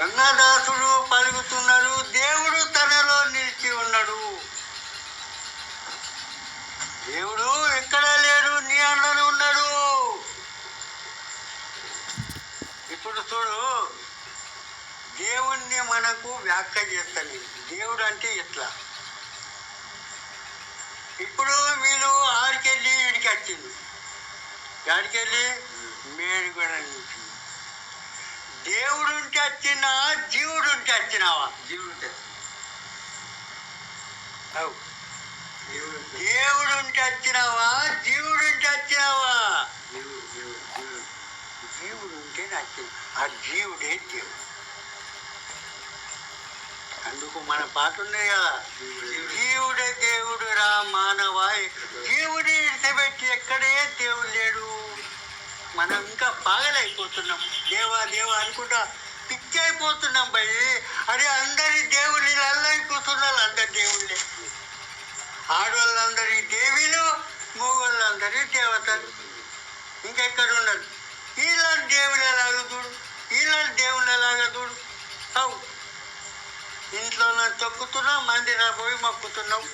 గంగాదాసుడు పలుకుతున్నాడు దేవుడు తనలో నిలిచి ఉన్నాడు. దేవుడు ఎక్కడ లేడు నీ అన్నను ఉన్నాడు ఇప్పుడు చూడు దేవుణ్ణి మనకు వ్యాఖ్య చేస్తాను దేవుడు అంటే ఎట్లా? ఇప్పుడు వీళ్ళు ఆడికెళ్ళి ఇడికి వచ్చింది ఆడికెళ్ళి మేడుగడ నుంచి. దేవుడు ఉంటే వచ్చినా. జీవుడు ఉంటే వచ్చినావా జీవుడు దేవుడు ఉంటే వచ్చినావా? జీవుడు ఉంటే వచ్చినావా జీవుడు. ఉంటే నచ్చింది. ఆ జీవుడే దేవుడు. అందుకు మన పాట ఉంది కదా. మనం ఇంకా పాగలైపోతున్నాం దేవా దేవా అనుకుంటా పిచ్చి అయిపోతున్నాం భయ్ అరే అందరి దేవుళ్ళు అల్లైపోతున్నారు. అందరి దేవుళ్ళే. ఆడవాళ్ళందరి దేవీలు మగవాళ్ళందరి దేవతలు. ఇంకెక్కడ ఉన్నారు? ఇలాంటి దేవుని ఎలాగ చూడు? ఇలాంటి దేవుని ఎలాగ చూడు? అవు. ఇంట్లో తొక్కుతున్నాం మందిరా పోయి మొక్కుతున్నాం.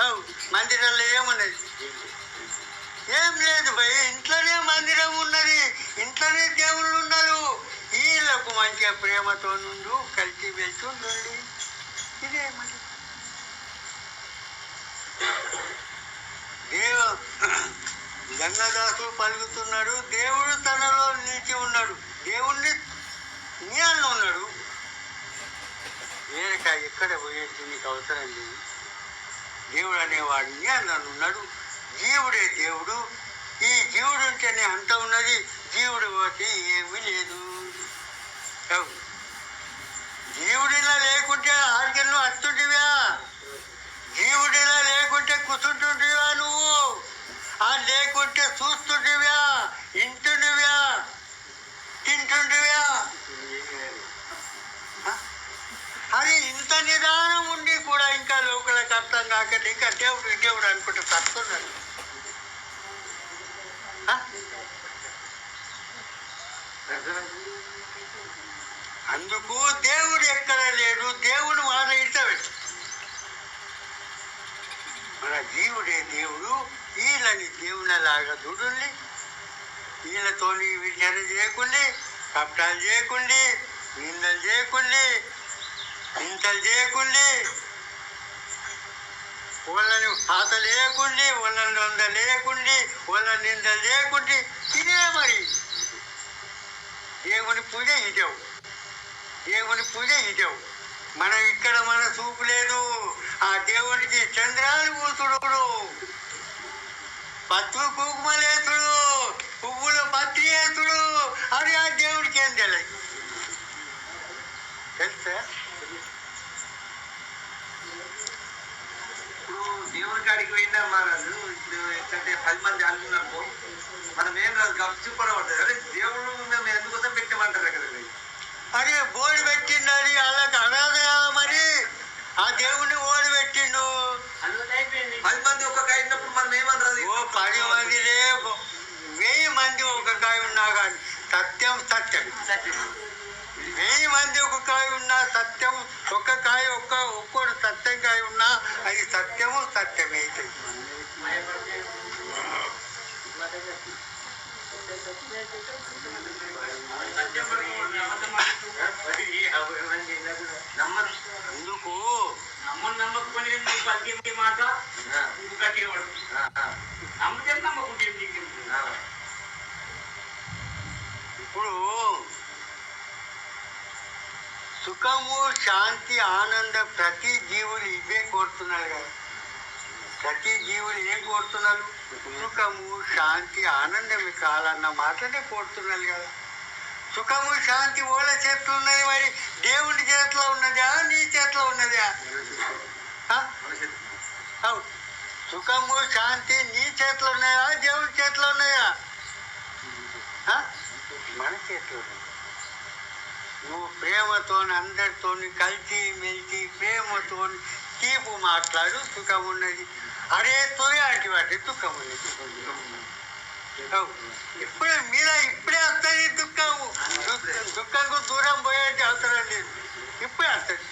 అవు. మందిరాల్లో ఏమున్నది? ఏం లేదు భయ్ ఇంట్లోనే మందిరం ఉన్నది ఇంట్లోనే దేవుళ్ళు ఉన్నారు వీళ్ళకు మంచిగా ప్రేమతో నుండు కలిసి వెళ్తుండండి ఇదే మరి. దేవ గంగదాసు పలుకుతున్నాడు దేవుడు తనలో నిలిచి ఉన్నాడు. దేవుణ్ణి నీ ఉన్నాడు. వేరక ఎక్కడ పోయేది నీకు అవసరం లేదు. దేవుడు అనేవాడు నీ ఉన్నాడు. జీవుడే దేవుడు. ఈ జీవుడు ఉంటేనే అంత ఉన్నది జీవుడు పోతే ఏమీ లేదు. జీవుడిలా లేకుంటే ఆర్గన్లు అత్తుంటివా? జీవుడిలా లేకుంటే కూర్చుంటుంటివా నువ్వు? ఆ లేకుంటే చూస్తుంటివా? ఇంటుంటివా తింటుంటివా? అది ఇంత నిదానం ఉండి కూడా ఇంకా లోకలకు అర్థం కాక ఇంకా దేవుడు దేవుడు అనుకుంటే తత్తున్నాడు అందుకు దేవుడు ఎక్కడ లేడు? దేవుడు మాట ఇడతాడు మన జీవుడే దేవుడు వీళ్ళని దేవునిలాగా చూడండి. వీళ్ళతో విచారణ చేయకుండి కప్టాలు చేయకుండి నిందలు చేయకుండి ఇంతలు చేయకుండి వాళ్ళని పాత లేకుండి వాళ్ళని వంద లేకుండి వాళ్ళని నిందలు లేకుండి ఇదే మరి దేవుని పూజ ఇదేవు దేవుని పూజ ఇదేవు మనం ఇక్కడ మన చూపు లేదు. ఆ దేవునికి చంద్రాలు కూతుడు పత్తు కుకుమలేతుడు పువ్వులు పత్తి వేతుడు అది ఆ దేవుడికి ఏం తెలియదు. తెలుసా ఇప్పుడు దేవుడి కాడికి పోయినా మనల్ని ఇప్పుడు ఏంటంటే పది మంది అనుకున్నారనుకో మనం ఏం రాదు గప్చు పడబడుతుంది అరే దేవుడు మేము ఎందుకోసం పెట్టామంటారు కదా. అరే బోడి పెట్టిండని వాళ్ళకి అనాథ కదా మరి. ఆ దేవుడిని ఓడి పెట్టిండు. పది మంది ఒక కాయ ఉన్నప్పుడు మనం ఏమనరాదు ఓ పది మందిలే వెయ్యి మంది ఒక కాయ ఉన్నా కానీ సత్యం సత్యం. వెయ్యి మంది ఒక కాయ ఉన్నా సత్యం. ఒక్క కాయ ఒక్క ఒక్కోడు అందుకు నమ్మని నమ్మకపోయినా నువ్వు పలికే మాట? నువ్వు కట్టేవాడు. నమ్మితే నమ్మకుంటే నీకు? ఇప్పుడు సుఖము శాంతి ఆనంద ప్రతి జీవులు ఇవే కోరుతున్నారు కదా. ప్రతి జీవులు ఏం కోరుతున్నారు సుఖము శాంతి ఆనందమే కావాలన్న మాటనే కోరుతున్నారు కదా. సుఖము శాంతి ఓళ్ళ చేతిలో ఉన్నది మరి దేవుడి చేతిలో ఉన్నదా నీ చేతిలో ఉన్నదా ఆ? అవు సుఖము శాంతి నీ చేతిలో ఉన్నాయా దేవుడి చేతిలో ఉన్నాయా? మన చేతిలో. నువ్వు ప్రేమతో అందరితో కలిసి మెలిసి ప్రేమతో తీపు మాట్లాడు సుఖం ఉన్నది అరే తొలి వాటి దుఃఖం ఉన్నది. ఇప్పుడే మీద ఇప్పుడే వస్తుంది దుఃఖం. దుఃఖంకు దూరం పోయేటి అవసరండి ఇప్పుడే వస్తుంది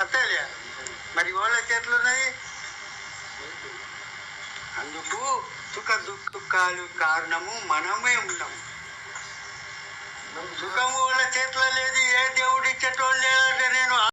అత్తలే మరి వాళ్ళ చేతులు ఉన్నది? అందుకు సుఖ దుఃఖాలు కారణము మనమే ఉన్నాం. సుఖము వాళ్ళ చేతిలో లేదు ఏ దేవుడు ఇచ్చేటోళ్ళు లేదంటే నేను